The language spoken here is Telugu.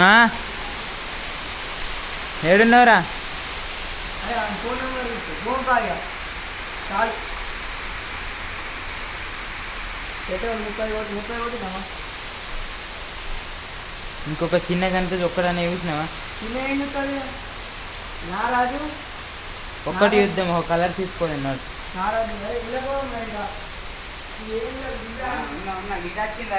ఆ? అరే చాలు. ఇంకొక చిన్న కనిపించి ఒక్కడనే చూసినావా? చిన్న నా రాజు ఒక్కటి యుద్ధం ఒక కలర్ తీసుకోండి అన్నాడు నా రాజు వెళ్ళకో మరి ఇక. వచ్చిందా